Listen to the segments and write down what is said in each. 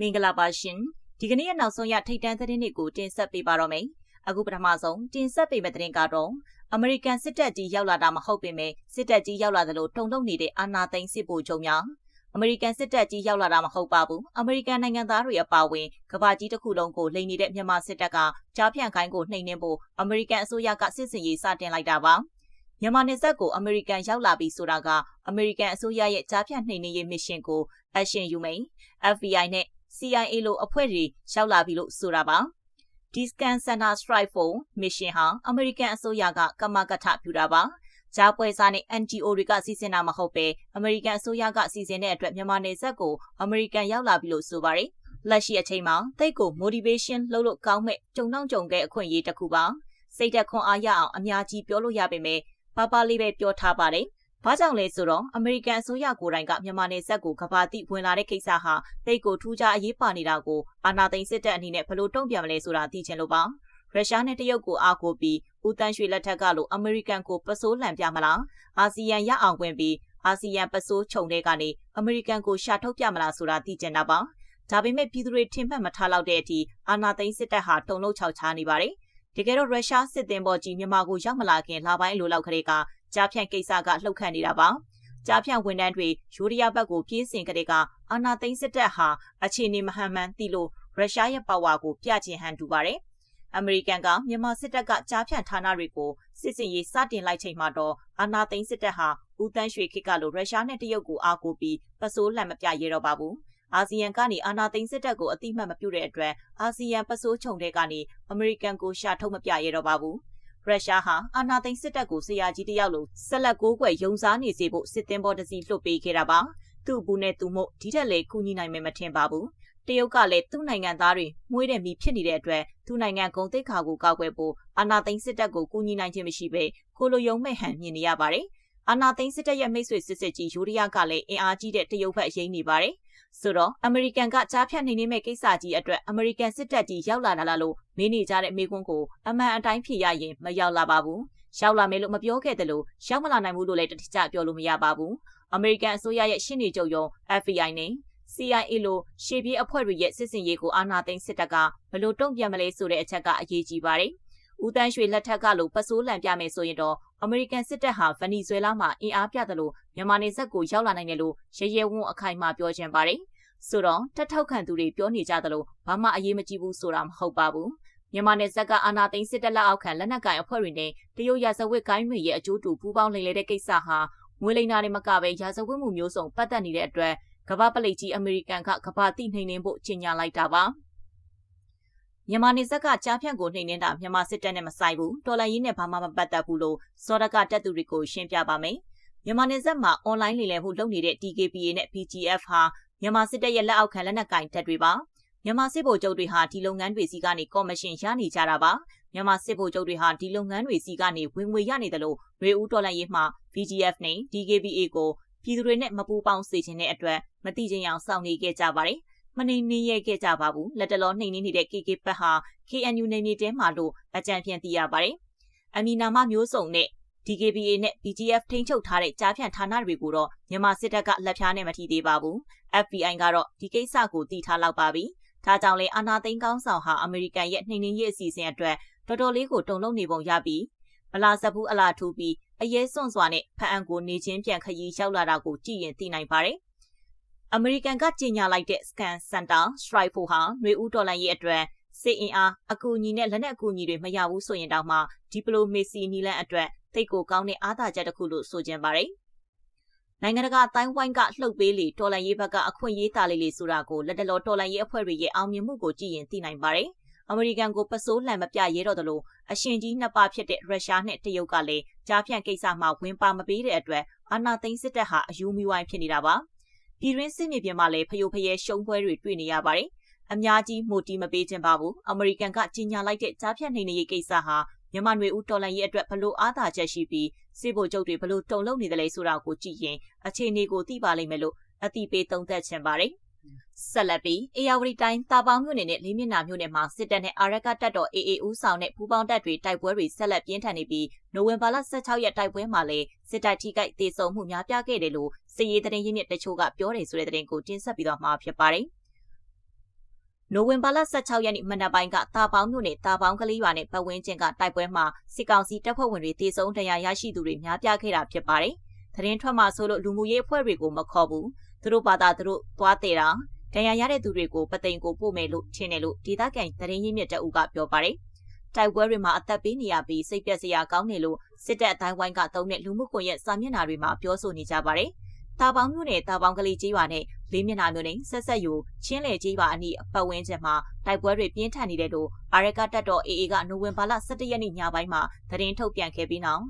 မင်္ဂလာပါရှင်ဒီကနေ့ရဲ့နောက်ဆုံးရထိတ်တန့်သတင်းတွေကိုတင်ဆက်ပေးပါတော့မယ်အခုပထမဆုံးတင်ဆက်ပေးမယ့်သတင်းကတော့အမေရိကန်စစ်တပ်ကြီးရောက်လာတာမဟုတ်ပေမဲ့စစ်တပ်ကြီးရောက်လာသလိုတုံ့လုံနေတဲ့အာဏာသိမ်းစစ်ဗိုလ်ချုပ်များအမေရိကန်စစ်တပ်ကြီးရောက်လာတာမဟုတ်ပါဘူးအမေရိကန်နိုင်ငံသားတွေအပါအဝင်ကမ္ဘာကြီးတစ်ခုလုံးကိုလိမ်နေတဲ့မြန်မာစစ်တပ်ကကြားဖြန့်ခိုင်းကိုနှိမ်နင်းဖို့အမေရိကန်အစိုးရကစစ်စင်ရေးစတင်လိုက်တာပါမြန်မာနယ်စပ်ကိုအမေရိကန်ရောက်လာပြီဆိုတာကအမေရိကန်အစိုးရရဲ့ကြားဖြတ်နှိမ်နင်းရေးမစ်ရှင်ကိုအရှင်ယူမိန် FBI နဲ့ CIA လိုအဖွဲ့တွေရောက်လာပြီလို့ဆိုတာပါ။ Discan Center Strike for Mission ဟာအမေရိကန်အစိုးရကကမကထပြုတာပါ။ဂျာပွဲစားနဲ့ NGO တွေကစီစဉ်တာမဟုတ်ပဲအမေရိကန်အစိုးရကစီစဉ်တဲ့အတွက်မြန်မာနယ်စပ်ကိုအမေရိကန်ရောက်လာပြီလို့ဆိုပါတယ်။လက်ရှိအချိန်မှာတိတ်ကို motivation လုပ်လို့ကောင်းမဲ့ကြုံတော့ကြုံခဲ့အခွင့်အရေးတစ်ခုပါ။စိတ်သက်ခွန်အားရအောင်အများကြီးပြောလို့ရပေမဲ့ပါပါလေးပဲပြောထားပါတယ်။ ဘာကြောင့်လဲဆိုတော့အမေရိကန်အစိုးရကိုယ်တိုင်ကမြန်မာနယ်စပ်ကိုကဘာတိဝင်လာတဲ့ကိစ္စဟာတိတ်ကိုထူးခြားအရေးပါနေတာကိုအာဏာသိမ်းစစ်တပ်အနေနဲ့ဘလို့တုံ့ပြန်မလဲဆိုတာသိချင်လို့ပါရုရှားနဲ့တရုတ်ကိုအားကိုးပြီးဦးတန်းရွှေလက်ထက်ကလို့အမေရိကန်ကိုပစိုးလှန်ပြမလားအာဆီယံရအောင်ဝင်ပြီးအာဆီယံပစိုးခြုံတဲ့ကနေအမေရိကန်ကိုရှာထုတ်ပြမလားဆိုတာသိချင်တာပါဒါပေမဲ့ပြည်သူတွေထင်မှတ်မထားလောက်တဲ့အထိအာဏာသိမ်းစစ်တပ်ဟာတုံ့လောက်ချောက်ချားနေပါတယ်တကယ်တော့ရုရှားစစ်သည်ပေါ်ကြီးမြန်မာကိုရောက်မလာခင်လပိုင်းလိုလောက်ကလေးက ကြားဖြန့်ကိစ္စကလှုပ်ခတ်နေတာပါကြားဖြန့်ဝန်ထမ်းတွေယူရီးယားဘက်ကိုပြေးစင်ကလေးကအာနာသိန်းစစ်တပ်ဟာအခြေအနေမဟန်မှန်သိလို့ရုရှားရဲ့ပါဝါကိုပြချင်ဟန်တူပါတယ်အမေရိကန်ကမြန်မာစစ်တပ်ကကြားဖြန့်ဌာနတွေကိုစစ်စင်ရေးစတင်လိုက်ချိန်မှာတော့အာနာသိန်းစစ်တပ်ဟာဦးတန်းရွှေခေတ်ကလိုရုရှားနဲ့တရုတ်ကိုအားကိုးပြီးပစိုးလှန်မပြရတော့ပါဘူးအာဆီယံကနေအာနာသိန်းစစ်တပ်ကိုအတိမတ်မပြုတဲ့အတွက်အာဆီယံပစိုးချုံတဲ့ကနေအမေရိကန်ကိုရှာထုတ်မပြရတော့ပါဘူး ရုရှားဟာအာဏာသိမ်းစစ်တပ်ကိုဆရာကြီးတယောက်လိုဆက်လက်ကိုးကွယ်ယုံစားနေစေဖို့စစ်သင်္ဘောတစ်စီးလွှတ်ပေးခဲ့တာပါသူ့ဘူးနဲ့သူမို့ဒီထက်လေကူညီနိုင်မယ်မထင်ပါဘူးတရုတ်ကလည်းသူ့နိုင်ငံသားတွေမှုေးတဲ့မိဖြစ်နေတဲ့အတွက်သူ့နိုင်ငံဂုံတိတ်ခါကိုကောက်ွယ်ဖို့အာဏာသိမ်းစစ်တပ်ကိုကူညီနိုင်ခြင်းမရှိဘဲကိုလိုယုံမဲ့ဟန်မြင်နေရပါတယ်အာနာသိန်းစစ်တပ်ရဲ့မိတ်ဆွေစစ်စစ်ကြီးယူရီးယားကလည်းအင်အားကြီးတဲ့တရုတ်ဘက်ရိမ့်နေပါတယ် ဆိုတော့အမေရိကန်ကကြားဖြတ်နေနေမဲ့ကိစ္စကြီးအတွက်အမေရိကန်စစ်တပ်ကြီးရောက်လာလာလို့မင်းနေကြတဲ့မိကွန်းကိုအမှန်အတိုင်းဖြေရရင်မရောက်လာပါဘူးရောက်လာမယ်လို့မပြောခဲ့တယ်လို့ရောက်မလာနိုင်ဘူးလို့လည်းတတိကျပြောလို့မရပါဘူးအမေရိကန်အစိုးရရဲ့ရှင်းနေကြုံရုံ FBI နဲ့ CIA လို့ရှေ့ပြေးအဖွဲ့တွေရဲ့စစ်စင်ရေးကိုအာဏာသိမ်းစစ်တပ်ကဘလို့တုံ့ပြန်မလဲဆိုတဲ့အချက်ကအရေးကြီးပါတယ်ဦးတန်းရွှေလက်ထက်ကလို့ပစိုးလန်ပြမယ်ဆိုရင်တော့အမေရိကန်စစ်တပ်ဟာဗနီဇွဲလားမှာအင်အားပြတယ်လို့ မြန်မာနေဆက်ကိုရောက်လာနိုင်တယ်လို့ရဲရဲဝံ့အခိုင်အမာပြောချင်ပါတယ်။ဆိုတော့တက်ထောက်ခံသူတွေပြောနေကြတယ်လို့ဘာမှအရေးမကြီးဘူးဆိုတာမဟုတ်ပါဘူး။မြန်မာနယ်စပ်ကအာနာသိန်းစစ်တပ်လက်အောက်ခံလက်နက်ကိုင်အဖွဲ့တွေနဲ့တရုတ်ရာဇဝတ်ကိုင်းတွေရဲ့အကျိုးတူပူးပေါင်းလိမ့်လေတဲ့ကိစ္စဟာငွေလိမ်တာတွေမကပဲရာဇဝတ်မှုမျိုးစုံပတ်သက်နေတဲ့အတွက်ကမ္ဘာပလိတ်ကြီးအမေရိကန်ကကမ္ဘာတိနှိမ်နှင်းဖို့ကြီးညာလိုက်တာပါ။မြန်မာနေဆက်ကကြားဖြန့်ကိုနှိမ်နှင်းတာမြန်မာစစ်တပ်နဲ့မဆိုင်ဘူးတော်လိုင်းရေးနဲ့ဘာမှမပတ်သက်ဘူးလို့စောဒကတက်သူတွေကိုရှင်းပြပါမယ် မြန်မာနေဆက်မှာအွန်လိုင်းလေလည်မှုလုပ်နေတဲ့ TKPA နဲ့ PGF ဟာမြန်မာစစ်တပ်ရဲ့လက်အောက်ခံလက်နက်ကင်တပ်တွေပါမြန်မာစစ်ဗိုလ်ချုပ်တွေဟာဒီလုပ်ငန်းတွေစီကနေကော်မရှင်ရနေကြတာပါမြန်မာစစ်ဗိုလ်ချုပ်တွေဟာဒီလုပ်ငန်းတွေစီကနေဝင်ငွေရနေတယ်လို့ရေဦးတော်လိုင်းရေးမှ VGF နဲ့ DKBA ကိုပြည်သူတွေနဲ့မပူးပေါင်းစေချင်တဲ့အတွက်မတိကျအောင်စောင့်နေခဲ့ကြပါတယ်မနေနေရခဲ့ကြပါဘူးလက်တလောနှိမ်နှင်းနေတဲ့ KK ဘက်ဟာ KNU နေမြေတဲမှာလို့အကြံပြန်သိရပါတယ်အမီနာမမျိုးစုံနဲ့ DKBA နဲ့ BGF ထိန်းချုပ်ထားတဲ့ကြားဖြန့်ဌာနတွေကိုတော့မြန်မာစစ်တပ်ကလက်ဖြားနဲ့မထိသေးပါဘူး FBI ကတော့ဒီကိစ္စကိုသိထားလောက်ပါပြီဒါကြောင့်လေအာနာသိန်းကောင်းဆောင်ဟာအမေရိကန်ရဲ့နှိမ်နှင်းရေးအစီအစဉ်အတွက်တော်တော်လေးကိုတုံ့လုံနေပုံရပြီးမလာစဘူးအလားထူးပြီးအရေးစွန့်စွာနဲ့ဖအံကိုနေချင်းပြန်ခရီးရောက်လာတာကိုကြည့်ရင်သိနိုင်ပါတယ်အမေရိကန်ကကြေညာလိုက်တဲ့ Scan Center Strike Force ဟာຫນွေဦးတော်လှန်ရေးအတွက်စစ်အင်အားအကူအညီနဲ့လက်နက်အကူအညီတွေမရဘူးဆိုရင်တောင်မှဒီပလိုမေစီနီလန်အတွက် တိတ်ကိုကောင်းတဲ့အားသာချက်တစ်ခုလို့ဆိုကြပါတယ်။နိုင်ငံတကာအတိုင်းဝိုင်းကလှုပ်ပေးလေတော်လှန်ရေးဘက်ကအခွင့်အရေးတာလေးလေးဆိုတာကိုလက်တလောတော်လှန်ရေးအဖွဲ့တွေရဲ့အောင်မြင်မှုကိုကြည့်ရင်သိနိုင်ပါတယ်။အမေရိကန်ကိုပစိုးလှန်မပြရဲတော့တယ်လို့အရှင်ကြီးနှစ်ပါးဖြစ်တဲ့ရုရှားနဲ့တရုတ်ကလည်းကြားဖြန့်ကိစ္စမှာဝင်ပါမပေးတဲ့အတွက်အာဏာသိမ်းစစ်တပ်ဟာအယူမီဝိုင်းဖြစ်နေတာပါ။ပြည်တွင်းစစ်မြေပြင်မှာလည်းဖယိုဖယဲရှုံးပွဲတွေတွေ့နေရပါတယ်။အများကြီးမိုတီမပေးခြင်းပါဘူး။အမေရိကန်ကကြီးညာလိုက်တဲ့ကြားဖြတ်နေနေရေးကိစ္စဟာ မြန်မာနွေဦးတော်လှန်ရေးအတွက်ဘလို့အားသာချက်ရှိပြီးစစ်ဗိုလ်ချုပ်တွေဘလို့တုံ့လုံနေတယ်လဲဆိုတာကိုကြည့်ရင်အခြေအနေကိုသိပါလိမ့်မယ်လို့အတိပေးသုံးသပ်ချင်ပါတယ်။ဆက်လက်ပြီးအေယာဝတီတိုင်းတာပေါင်းမြို့နယ်နဲ့လေးမျက်နှာမြို့နယ်မှာစစ်တပ်နဲ့အာရကတပ်တော် AA ဦးဆောင်တဲ့ပူးပေါင်းတပ်တွေတိုက်ပွဲတွေဆက်လက်ပြင်းထန်နေပြီးနိုဝင်ဘာလ16ရက်တိုက်ပွဲမှာလည်းစစ်တပ်ထိခိုက်ဒေဆုံးမှုများပြားခဲ့တယ်လို့စစ်ရေးသတင်းရင်းမြစ်တချို့ကပြောတယ်ဆိုတဲ့သတင်းကိုတင်ဆက်ပြီးတော့မှာဖြစ်ပါတယ် နိုဝင်ဘာလ16ရက်နေ့မနက်ပိုင်းကတာပေါင်းမြို့နယ်တာပေါင်းကလေးရွာနဲ့ပတ်ဝန်းကျင်ကတိုက်ပွဲမှာစစ်ကောင်စီတပ်ဖွဲ့ဝင်တွေတေဆုံးတရားရရှိသူတွေများပြားခဲ့တာဖြစ်ပါတယ်။သတင်းထွက်မှဆိုလို့လူမှုရေးအဖွဲ့တွေကိုမခေါ်ဘူး။သူတို့ဘာသာသူတို့သွားတဲ့တာတရားရတဲ့သူတွေကိုပသိမ်ကိုပို့မယ်လို့ထင်တယ်လို့ဒေသခံသတင်းရင်းမြစ်တအုပ်ကပြောပါတယ်။တိုက်ပွဲတွေမှာအသက်ပေးနေရပြီးစိတ်ပျက်စရာကောင်းနေလို့စစ်တပ်အတိုင်းဝိုင်းကတုံးတဲ့လူမှုကွန်ရက်စာမျက်နှာတွေမှာပြောဆိုနေကြပါတယ်။တာပေါင်းမြို့နယ်တာပေါင်းကလေးကြီးရွာနဲ့ လေးမျက်နှာမြို့နယ်ဆက်ဆက်ယူချင်းလေကြီးရွာအနီးပတ်ဝန်းကျင်မှာတိုက်ပွဲတွေပြင်းထန်နေတယ်လို့အာရကတပ်တော် AA ကနိုဝင်ဘာလ17ရက်နေ့ညပိုင်းမှာသတင်းထုတ်ပြန်ခဲ့ပြီးနောက်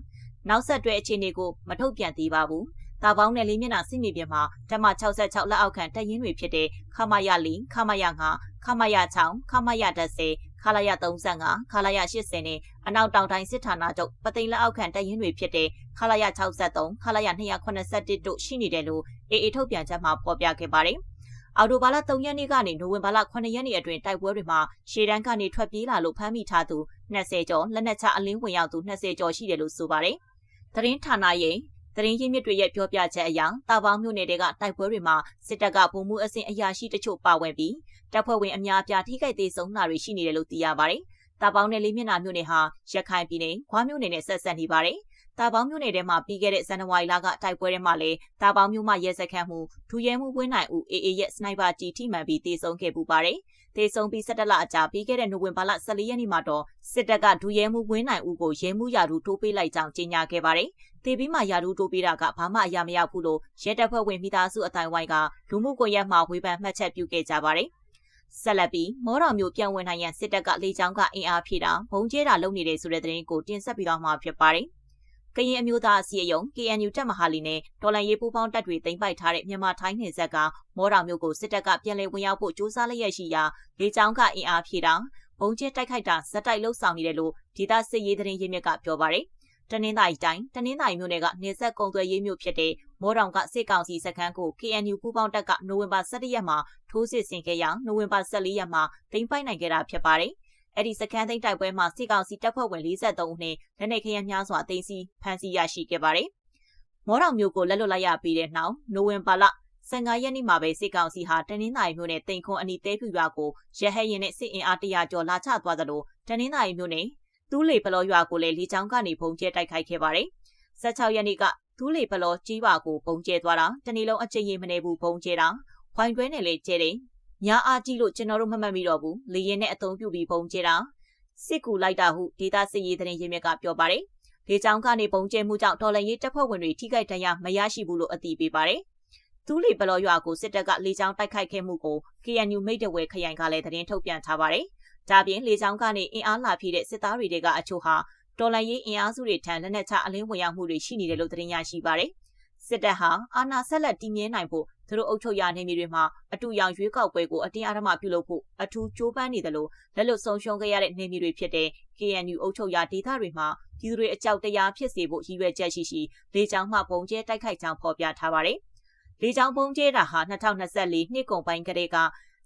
နောက်ဆက်တွဲအခြေအနေကိုမထုတ်ပြန်သေးပါဘူး။တာပေါင်းနယ်လေးမျက်နှာစစ်မြေပြင်မှာဓမ္မ66လက်အောက်ခံတပ်ရင်းတွေဖြစ်တဲ့ခမရ4ခမရ5ခမရ6ခမရ10ခလာရ35ခလာရ80နဲ့အနောက်တောင်တိုင်းစစ်ဌာနချုပ်ပသိမ်လက်အောက်ခံတပ်ရင်းတွေဖြစ်တဲ့ခလာရ63ခလာရ281တို့ရှိနေတယ်လို့အေအေထုတ်ပြန်ချက်မှာဖော်ပြခဲ့ပါတယ်။အော်တိုဘာလ3ရက်နေ့ကနေနိုဝင်ဘာလ9ရက်နေ့အတွင်းတိုက်ပွဲတွေမှာရှေ့တန်းကနေထွက်ပြေးလာလို့ဖမ်းမိထားသူ20ကျော်လက်နက်ချအလင်းဝင်ရောက်သူ20ကျော်ရှိတယ်လို့ဆိုပါတယ်။သတင်းဌာနရဲ့သတင်းရင်းမြစ်တွေရဲ့ပြောပြချက်အရတာပေါင်းမြို့နယ်တွေကတိုက်ပွဲတွေမှာစစ်တပ်ကဗိုလ်မှူးအဆင့်အရာရှိတချို့ပါဝင်ပြီး တပ်ဖွဲ့ဝင်အများအပြားထိခိုက်သေးဆုံးတာတွေရှိနေတယ်လို့သိရပါတယ်။တာပေါင်းနယ်လေးမျက်နှာမြို့နယ်ဟာရခိုင်ပြည်နယ်ခွာမြို့နယ်နဲ့ဆက်ဆက်နေပါတယ်။တာပေါင်းမြို့နယ်ထဲမှာပြီးခဲ့တဲ့ဇန်နဝါရီလကတိုက်ပွဲထဲမှာလည်းတာပေါင်းမြို့မှာရဲစခန်းမှုဒူရဲမှုဝင်းနိုင်ဦးအေအေရဲ့စနိုက်ပါတီထိမှန်ပြီးတေဆုံးခဲ့ပူပါတယ်။တေဆုံးပြီး17လအကြာပြီးခဲ့တဲ့နိုဝင်ဘာလ14ရက်နေ့မှာတော့စစ်တပ်ကဒူရဲမှုဝင်းနိုင်ဦးကိုရဲမှုရာထူးတိုးပေးလိုက်ကြောင်းကြေညာခဲ့ပါတယ်။တေပြီးမှရာထူးတိုးပေးတာကဘာမှအရာမရောက်ဘူးလို့ရဲတပ်ဖွဲ့ဝင်မိသားစုအတိုင်းဝိုင်းကလူမှုကွန်ရက်မှာဝေဖန်မှတ်ချက်ပြုခဲ့ကြပါတယ်။ ဆက်လက်ပြီးမော်တော်မျိုးပြန်ဝင်နိုင်ရန်စစ်တပ်ကလေကြောင်းကအင်အားဖြည့်တာဘုံကျဲတာလုပ်နေတဲ့ဆိုတဲ့သတင်းကိုတင်ဆက်ပြီးတော့မှာဖြစ်ပါတယ်။ကရင်အမျိုးသားအစည်းအရုံး KNU တပ်မဟာလီနဲ့တော်လန်ရေးပူးပေါင်းတပ်တွေတင်ပိုက်ထားတဲ့မြန်မာထိုင်းနယ်စပ်ကမော်တော်မျိုးကိုစစ်တပ်ကပြန်လည်ဝင်ရောက်ဖို့ကြိုးစားလျက်ရှိရာလေကြောင်းကအင်အားဖြည့်တာဘုံကျဲတိုက်ခိုက်တာဇက်တိုက်လှုပ်ဆောင်နေတယ်လို့ဒေသစစ်ရေးသတင်းရင်းမြစ်ကပြောပါတယ်။ တနင်္သာရီတိုင်းတနင်္သာရီမြို့နယ်ကနေဆက်ကုံသွဲရေးမြို့ဖြစ်တဲ့မောတောင်ကစစ်ကောင်စီစခန်းကို KNU ပူးပေါင်းတပ်ကနိုဝင်ဘာ17ရက်မှာထိုးစစ်ဆင်ခဲ့ရာနိုဝင်ဘာ14ရက်မှာတိမ့်ပိုက်နိုင်ခဲ့တာဖြစ်ပါတယ်။အဲ့ဒီစခန်းသိမ်းတိုက်ပွဲမှာစစ်ကောင်စီတပ်ဖွဲ့ဝင်43ဦးနဲ့လက်နက်ခဲယမ်းများစွာတင်စီဖမ်းဆီးရရှိခဲ့ပါတယ်။မောတောင်မြို့ကိုလက်လွတ်လိုက်ရပြီးတဲ့နောက်နိုဝင်ဘာလ15ရက်နေ့မှာပဲစစ်ကောင်စီဟာတနင်္သာရီမြို့နယ်တိန်ခွန်အနီးတဲပြူရွာကိုရဟဲရင်နဲ့စစ်အင်အား100ကျော်လာချသွားသလိုတနင်္သာရီမြို့နယ် သူးလေပလောရွာကိုလည်းလေကြောင်းကနေပုံကျဲတိုက်ခိုက်ခဲ့ပါတယ်။16ရက်နေ့ကသူးလေပလောကြီးပါကိုပုံကျဲသွားတာတနေ့လုံးအချိန်ရမနေဘူးပုံကျဲတာဝိုင်တွဲနဲ့လည်းကျဲတယ်။ညာအားကြီးလို့ကျွန်တော်တို့မမှတ်မိတော့ဘူးလေရင်နဲ့အသုံးပြုပြီးပုံကျဲတာစစ်ကူလိုက်တာဟုဒေတာစစ်ရေးသတင်းရင်းမြစ်ကပြောပါတယ်။လေကြောင်းကနေပုံကျဲမှုကြောင့်တော်လန်ရေးတပ်ဖွဲ့ဝင်တွေထိခိုက်ဒဏ်ရာမရရှိဘူးလို့အသိပေးပါတယ်။သူလီပလောရွာကိုစစ်တပ်ကလေကြောင်းတိုက်ခိုက်ခဲ့မှုကို KNU မိတ်တဝဲခရိုင်ကလည်းသတင်းထုတ်ပြန်ထားပါတယ်။ ဒါပြင်လေကြောင်းကနေအင်အားလာပြည့်တဲ့စစ်သားတွေကအချို့ဟာတော်လန်ရေးအင်အားစုတွေထံလက်နက်ချအလင်းဝင်ရောက်မှုတွေရှိနေတယ်လို့သတင်းရရှိပါတယ်။စစ်တပ်ဟာအာဏာဆက်လက်တည်မြဲနိုင်ဖို့သူတို့အုပ်ချုပ်ရာနေမြေတွေမှာအတူရောင်ရွေးကောက်ပွဲကိုအတင်းအဓမ္မပြုလုပ်ဖို့အထူးကြိုးပမ်းနေတယ်လို့လက်လွတ်ဆုံးရှုံးခဲ့ရတဲ့နေမြေတွေဖြစ်တဲ့ KNU အုပ်ချုပ်ရာဒေသတွေမှာပြည်သူတွေအကြောက်တရားဖြစ်စေဖို့ရည်ရွယ်ချက်ရှိရှိလေကြောင်းမှပုံကျဲတိုက်ခိုက်ကြောင်းဖော်ပြထားပါတယ်။လေကြောင်းပုံကျဲတာဟာ2024နှစ်ကုန်ပိုင်းကတည်းက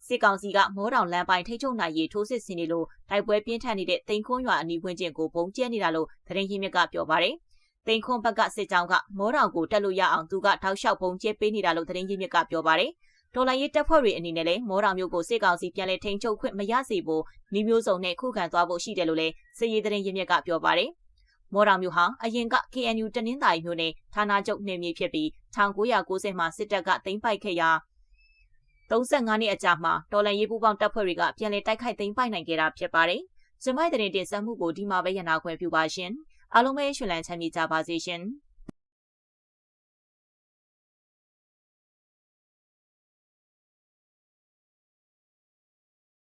စစ်ကောင်စီကမောတောင်လမ်းပိုင်းထိချုပ်နိုင်ရေးထိုးစစ်ဆင်နေလို့တိုက်ပွဲပြင်းထန်နေတဲ့တိန်ခွန်းရွာအနီးဝန်းကျင်ကိုပုံကျဲနေတာလို့သတင်းရင်းမြစ်ကပြောပါတယ်။တိန်ခွန်းဘက်ကစစ်ကြောင်းကမောတောင်ကိုတက်လို့ရအောင်သူကထောက်လျှောက်ပုံကျဲပေးနေတာလို့သတင်းရင်းမြစ်ကပြောပါတယ်။ဒေါ်လာရေးတပ်ဖွဲ့တွေအနေနဲ့လည်းမောတောင်မြို့ကိုစစ်ကောင်စီပြန်လည်ထိန်းချုပ်ခွင့်မရစေဖို့မိမျိုးစုံနဲ့ခုခံသွားဖို့ရှိတယ်လို့လည်းစစ်ရေးသတင်းရင်းမြစ်ကပြောပါတယ်။မော်တော်မျိုးဟာအရင်က KNU တနင်္သာရီမြို့နယ်ဌာနချုပ်နေမြေဖြစ်ပြီး1990မှာစစ်တပ်ကသိမ်းပိုက်ခဲ့ရာ 35နှစ်အကြာမှာတော်လန်ရေးပူးပေါင်းတပ်ဖွဲ့တွေကပြန်လည်တိုက်ခိုက်သိမ်းပိုက်နိုင်ခဲ့တာဖြစ်ပါတယ်။ဇမိုက်တဲ့တင်ဆက်မှုကိုဒီမှာပဲရနာခွင့်ပြုပါရှင်။အားလုံးပဲရှင်လန်းချမ်းမြေကြပါစေရှင်။